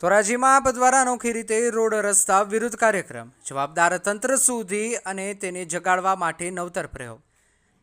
ધોરાજીમાં આપ દ્વારા અનોખી રીતે રોડ રસ્તા વિરુદ્ધ કાર્યક્રમ, જવાબદાર તંત્ર સુધી અને તેને જગાડવા માટે નવતર પ્રયોગ.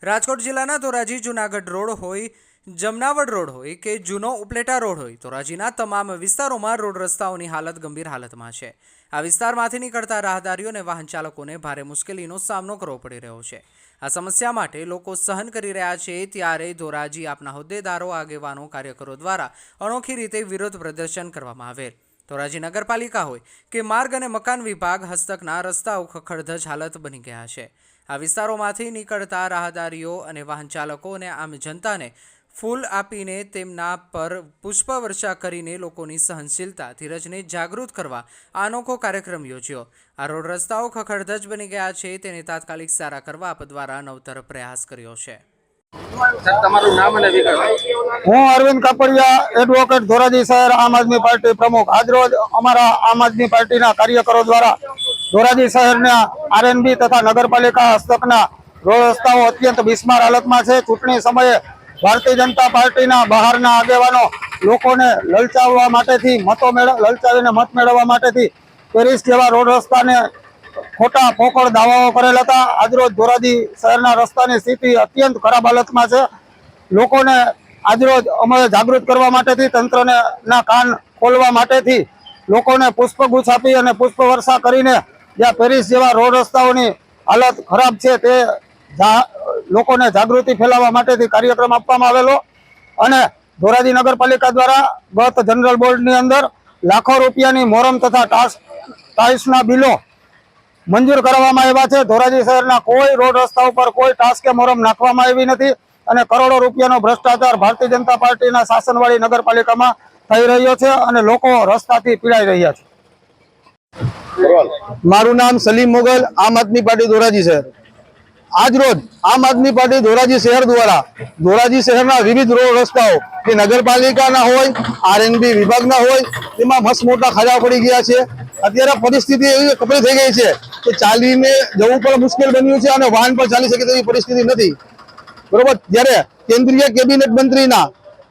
રાજકોટ જિલ્લાના ધોરાજી જુનાગઢ રોડ હોય, જમનાવડ રોડ હોય કે જૂનો ઉપલેટા રોડ હોય, ધોરાજીના તમામ વિસ્તારોમાં રોડ રસ્તાઓની હાલત ગંભીર હાલતમાં છે. આ વિસ્તારમાંથી નીકળતા રાહદારીઓ અને વાહન ચાલકોને ભારે મુશ્કેલીનો સામનો કરવો પડી રહ્યો છે. આ સમસ્યા માટે લોકો સહન કરી રહ્યા છે ત્યારે ધોરાજી આપના હોદ્દેદારો, આગેવાનો, કાર્યકરો દ્વારા અનોખી રીતે વિરોધ પ્રદર્શન કરવામાં આવેલ. ધોરાજી નગરપાલિકા હોય કે માર્ગ અને મકાન વિભાગ હસ્તકના રસ્તાઓ ખખડધજ હાલત બની ગયા છે. આ વિસ્તારોમાંથી નીકળતા રાહદારીઓ અને વાહન ચાલકો અને આમ જનતાને ફૂલ આપીને તેમના પર પુષ્પવર્ષા કરીને લોકોની સહનશીલતા ધીરજને જાગૃત કરવા અનોખો કાર્યક્રમ યોજ્યો. આ રોડ રસ્તાઓ ખખડધજ બની ગયા છે. તેને તાત્કાલિક સારા કરવા આપ દ્વારા નવતર પ્રયાસ કર્યો છે. હું અરવિંદ કાપડિયા એડવોકેટ ધોરાજી શહેર આમ આદમી પાર્ટી પ્રમુખ. આજરોજ અમારા આમ આદમી પાર્ટીના કાર્યકરો દ્વારા ધોરાજી શહેરના આરએનબી તથા નગરપાલિકા હસ્તકના રોડ રસ્તાઓ અત્યંત બિસ્માર હાલતમાં છે. ચૂંટણી સમયે ભારતીય જનતા પાર્ટીના બહારના આગેવાનો લોકોને લલચાવવા માટેથી, મતો લલચાવીને મત મેળવવા માટેથી, પેરિસ જેવા રોડ રસ્તાને ખોટા પોકળ દાવાઓ કરેલ હતા. આજરોજ ધોરાજી શહેરના રસ્તાની સ્થિતિ અત્યંત ખરાબ હાલતમાં છે. લોકોને આજરોજ અમે જાગૃત કરવા માટેથી, તંત્રને ના કાન ખોલવા માટેથી લોકોને પુષ્પગુચ્છ આપી અને પુષ્પ વર્ષા કરીને જ્યાં પેરિસ જેવા રોડ રસ્તાઓની હાલત ખરાબ છે તે લોકોને જાગૃતિ ફેલાવવા માટેથી કાર્યક્રમ આપવામાં આવેલો. અને ધોરાજી નગરપાલિકા દ્વારા ગત જનરલ બોર્ડની અંદર લાખો રૂપિયાની મોરમ તથા ટાસ, ટાઇલ્સના બિલો મંજૂર કરવામાં આવ્યા છે. ધોરાજી શહેરના કોઈ રોડ રસ્તા ઉપર કોઈ ટાસ્ક કે મોરમ નાખવામાં આવી નથી અને કરોડો રૂપિયાનો ભ્રષ્ટાચાર ભારતીય જનતા પાર્ટીના શાસનવાળી નગરપાલિકામાં થઈ રહ્યો છે અને લોકો રસ્તાથી પીડાઈ રહ્યા છે. મારું નામ સલીમ મોગલ આમ આદમી પાર્ટી ધોરાજી શહેર. આજ રોજ આમ આદમી પાર્ટી ધોરાજી શહેર દ્વારા, ધોરાજી શહેરના વિવિધ રોડ રસ્તાઓ કે નગરપાલિકાના હોય આરએનબી વિભાગના હોય તેમાં મસ્ત મોટા ખાડા પડી ગયા છે. અત્યારે પરિસ્થિતિ એવી કપડી થઈ ગઈ છે કે ચાલીને જવું પણ મુશ્કેલ બન્યું છે અને વાહન પણ ચાલી શકે તેવી પરિસ્થિતિ નથી. બરોબર? જ્યારે કેન્દ્રીય કેબિનેટ મંત્રીના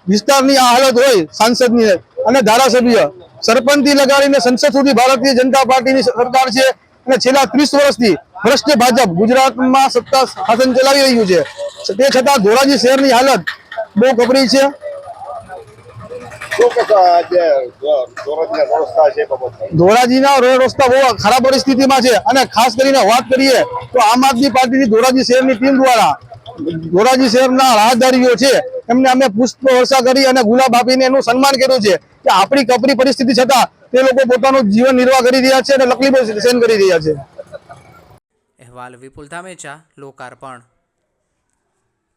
વિસ્તારની આ હાલત હોય, સાંસદની અને ધારાસભ્ય, સરપંચથી લગાડીને સંસદ સુધી ભારતીય જનતા પાર્ટીની સરકાર છે અને છેલ્લા ત્રીસ વર્ષથી ભ્રષ્ટ ભાજપ ગુજરાતમાં સત્તા શાસન ચલાવી રહ્યું છે. તે છતાં ધોરાજી શહેરની હાલત બહુ કપરી છે. રોડ રસ્તા ખરાબ પરિસ્થિતિમાં છે અને ખાસ કરીને વાત કરીએ તો આમ આદમી પાર્ટીની ધોરાજી શહેરની ટીમ દ્વારા ધોરાજી શહેરના રાહદારીઓ છે. એમને અમે પુષ્પ વર્ષા કરી અને ગુલાબ આપીને એનું સન્માન કર્યું છે. કે આપણી કપરી પરિસ્થિતિ છતાં તે લોકો પોતાનું જીવન નિર્વાહ કરી રહ્યા છે અને તકલીફો સહન કરી રહ્યા છે. અહેવાલ વિપુલ ધામેચા, લોકાર્પણ.